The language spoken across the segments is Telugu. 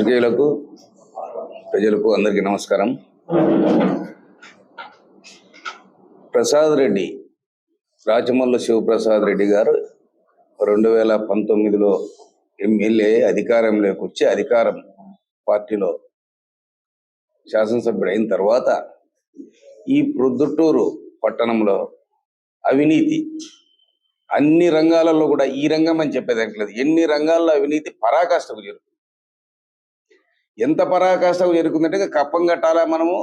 పాత్రికేయులకు ప్రజలకు అందరికీ నమస్కారం. ప్రసాద్ రెడ్డి రాచమల్ల శివప్రసాద్ రెడ్డి గారు రెండు వేల పంతొమ్మిదిలో ఎమ్మెల్యే అధికారంలోకి వచ్చి అధికారం పార్టీలో శాసనసభ్యుడు అయిన తర్వాత ఈ ప్రొద్దుటూరు పట్టణంలో అవినీతి అన్ని రంగాలలో కూడా ఈ రంగం అని చెప్పేదానికి లేదు. ఎన్ని రంగాల్లో అవినీతి పరాకాష్ఠకు జరుగుతుంది ఎంత పరాకాష్ఠకు చేరుకుందంటే కప్పం కట్టాలా మనము?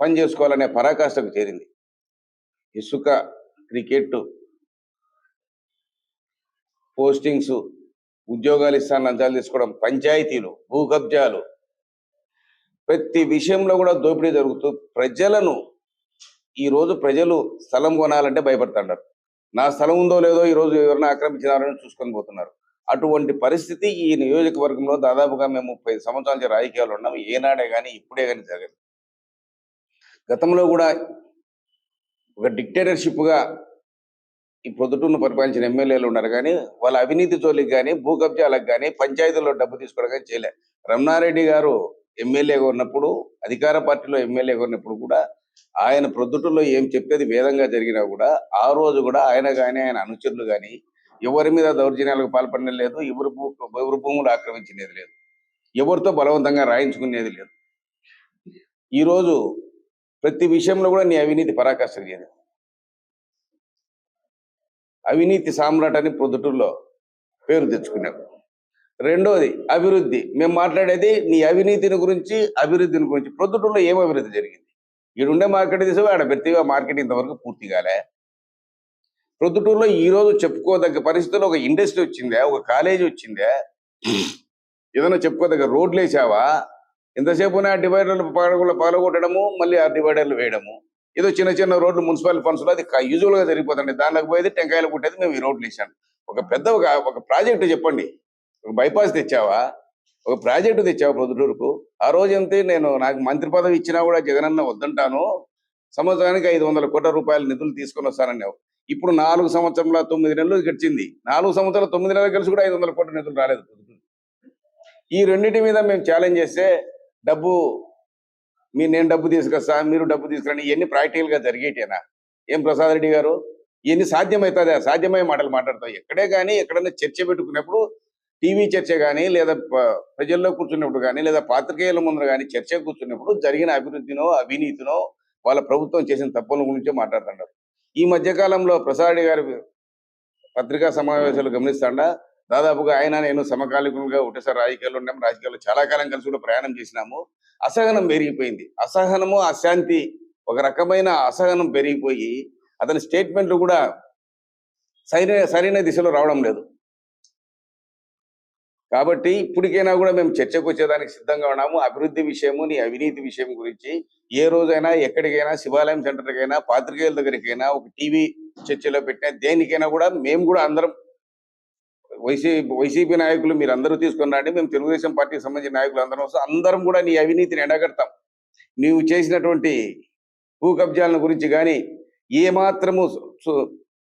పని చేసుకోవాలనే పరాకాష్ఠకు చేరింది. ఇసుక క్రికెట్ పోస్టింగ్స్ ఉద్యోగాలు ఇస్తాను లంచాలు తీసుకోవడం పంచాయతీలు భూ కబ్జాలు ప్రతి విషయంలో కూడా దోపిడీ జరుగుతూ ప్రజలను ఈరోజు ప్రజలు స్థలం కొనాలంటే భయపడుతుంటారు నా స్థలం ఉందో లేదో ఈరోజు ఎవరిని ఎవరైనా ఆక్రమించినారని చూసుకొని పోతున్నారు. అటువంటి పరిస్థితి ఈ నియోజకవర్గంలో దాదాపుగా మేము ముప్పై సంవత్సరాల నుంచి రాజకీయాలు ఉన్నాం. ఏనాడే కానీ ఇప్పుడే కానీ జరగదు గతంలో కూడా ఒక డిక్టేటర్షిప్గా ఈ ప్రొద్దుటూరును పరిపాలించిన ఎమ్మెల్యేలు ఉన్నారు కానీ వాళ్ళ అవినీతి జోలికి కానీ భూ కబ్జాలకు కానీ పంచాయతీల్లో డబ్బు తీసుకోవడం కానీ చేయలే. రమణారెడ్డి గారు ఎమ్మెల్యేగా ఉన్నప్పుడు అధికార పార్టీలో ఎమ్మెల్యేగా ఉన్నప్పుడు కూడా ఆయన ప్రొద్దుటూరులో ఏం చెప్పేది వేదంగా జరిగినా కూడా ఆ రోజు కూడా ఆయన కానీ ఆయన అనుచరులు కానీ ఎవరి మీద దౌర్జన్యాలకు పాల్పడినది లేదు ఎవరి భూ ఎవరి భూములు ఆక్రమించినది లేదు ఎవరితో బలవంతంగా రాయించుకునేది లేదు. ఈరోజు ప్రతి విషయంలో కూడా నీ అవినీతి పరాకాష్ట చేయదు. అవినీతి సామ్రాట్ అని ప్రొద్దుటూరులో పేరు తెచ్చుకున్నావు. రెండోది అభివృద్ధి. మేము మాట్లాడేది నీ అవినీతిని గురించి అభివృద్ధిని గురించి. ప్రొద్దుటూరులో ఏం అభివృద్ధి జరిగింది? ఈడుండే మార్కెట్ తీసుకో ఆడ ప్రతి మార్కెట్ ఇంతవరకు పూర్తి కాలే. ప్రొద్దుటూరులో ఈ రోజు చెప్పుకోదగ్గ పరిస్థితుల్లో ఒక ఇండస్ట్రీ వచ్చిందే ఒక కాలేజీ వచ్చిందే. ఏదైనా చెప్పుకోదగ్గ రోడ్లు వేసావా? ఎంతసేపు ఆ డివైడర్లు పగలగొట్ట పగలగొట్టడము మళ్ళీ ఆ డివైడర్లు వేయడము. ఏదో చిన్న చిన్న రోడ్లు మున్సిపల్ ఫండ్స్లో అది యూజువల్గా జరిగిపోతుంది దానిలోకి పోయేది టెంకాయలు కొట్టేది మేము ఈ రోడ్లు వేసాను ఒక పెద్ద ఒక ఒక ప్రాజెక్ట్ చెప్పండి. ఒక బైపాస్ తెచ్చావా? ఒక ప్రాజెక్టు తెచ్చావా ప్రొద్దుటూరుకు? ఆ రోజు అంతే నేను నాకు మంత్రి పదవి ఇచ్చినా కూడా జగనన్న వద్దంటాను. సంవత్సరానికి ఐదు వందల కోట్ల రూపాయల నిధులు తీసుకొని వస్తానన్నావు. ఇప్పుడు నాలుగు సంవత్సరంలో తొమ్మిది నెలలు గడిచింది. నాలుగు సంవత్సరాలు తొమ్మిది నెలలు కలిసి కూడా ఐదు వందల కోట్ల నిధులు రాలేదు. ఈ రెండింటి మీద మేము ఛాలెంజ్ చేస్తే డబ్బు మీ నేను డబ్బు తీసుకొస్తా మీరు డబ్బు తీసుకురండి ఇవన్నీ ప్రాక్టికల్గా జరిగేటేనా? ఏం ప్రసాద్ రెడ్డి గారు? ఇవన్నీ సాధ్యమవుతుందా సాధ్యమయ్యే మాటలు మాట్లాడతాం ఎక్కడే కానీ ఎక్కడైనా చర్చ పెట్టుకున్నప్పుడు టీవీ చర్చ కానీ లేదా ప్రజల్లో కూర్చున్నప్పుడు కానీ లేదా పాత్రికేయుల ముందు కానీ చర్చ కూర్చున్నప్పుడు జరిగిన అభివృద్ధినో అవినీతినో వాళ్ళ ప్రభుత్వం చేసిన తప్పుల గురించే మాట్లాడుతుంటారు. ఈ మధ్య కాలంలో గారి పత్రికా సమావేశాలు గమనిస్తాండా? దాదాపుగా ఆయన నేను సమకాలికంగా ఒకటేసారి రాజకీయాల్లో ఉన్నాం. రాజకీయాల్లో చాలా కాలం కలిసి కూడా ప్రయాణం చేసినాము. అసహనం పెరిగిపోయింది. అసహనము అశాంతి ఒక రకమైన అసహనం పెరిగిపోయి అతని స్టేట్మెంట్లు కూడా సరైన సరైన దిశలో రావడం లేదు. కాబట్టి ఇప్పటికైనా కూడా మేము చర్చకు వచ్చేదానికి సిద్ధంగా ఉన్నాము. అభివృద్ధి విషయము నీ అవినీతి విషయం గురించి ఏ రోజైనా ఎక్కడికైనా శివాలయం సెంటర్కైనా పాత్రికేయుల దగ్గరికైనా ఒక టీవీ చర్చలో పెట్టినా దేనికైనా కూడా మేము కూడా అందరం వైసీపీ వైసీపీ నాయకులు మీరు అందరూ తీసుకుని రండి. మేము తెలుగుదేశం పార్టీకి సంబంధించిన నాయకులు అందరం వస్తాం. అందరం కూడా నీ అవినీతిని ఎండగడతాం. నీవు చేసినటువంటి భూ కబ్జాలను గురించి కానీ ఏ మాత్రము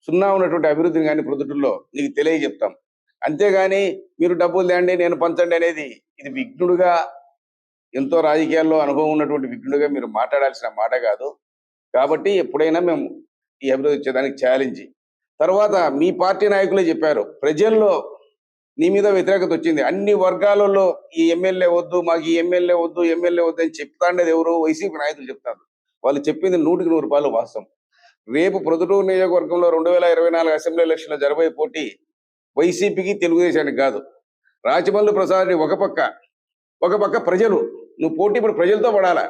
సున్నా ఉన్నటువంటి అభివృద్ధిని కానీ ప్రొద్దుటూరులో నీకు తెలియజెప్తాం. అంతేగాని మీరు డబ్బులు తేండి నేను పంచండి అనేది ఇది విఘ్నుడుగా ఎంతో రాజకీయాల్లో అనుభవం ఉన్నటువంటి విఘ్నుడుగా మీరు మాట్లాడాల్సిన మాట కాదు. కాబట్టి ఎప్పుడైనా మేము ఈ అభివృద్ధి వచ్చేదానికి ఛాలెంజ్ తర్వాత మీ పార్టీ నాయకులే చెప్పారు ప్రజల్లో నీ మీద వ్యతిరేకత వచ్చింది. అన్ని వర్గాలలో ఈ ఎమ్మెల్యే వద్దు మాకు ఈ ఎమ్మెల్యే వద్దు ఎమ్మెల్యే వద్దు అని చెప్తాండేది ఎవరు? వైసీపీ నాయకులు చెప్తారు. వాళ్ళు చెప్పింది నూటికి నూరు రూపాయలు వాస్తవం. రేపు ప్రొద్దుటూరు నియోజకవర్గంలో రెండు వేల ఇరవై నాలుగు అసెంబ్లీ ఎలక్షన్లో జరబోయే పోటీ వైసీపీకి తెలుగుదేశానికి కాదు. రాజమల్లు ప్రసాద్ ఒక పక్క ఒక పక్క ప్రజలు నువ్వు పోటీ ఇప్పుడు ప్రజలతో పడాలా.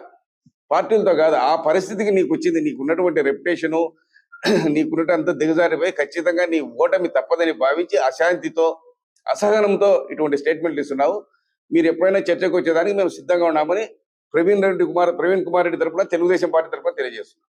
పార్టీలతో కాదు ఆ పరిస్థితికి నీకు వచ్చింది నీకు ఉన్నటువంటి రెప్యుటేషను అంత దిగజారిపోయి ఖచ్చితంగా నీ ఓటమి తప్పదని భావించి అశాంతితో అసహనంతో ఇటువంటి స్టేట్మెంట్లు ఇస్తున్నావు. మీరు ఎప్పుడైనా చర్చకు వచ్చేదానికి మేము సిద్ధంగా ఉన్నామని ప్రవీణ్ రెడ్డి కుమార్ ప్రవీణ్ కుమార్ రెడ్డి తరపున తెలుగుదేశం పార్టీ తరపున తెలియజేస్తున్నాం.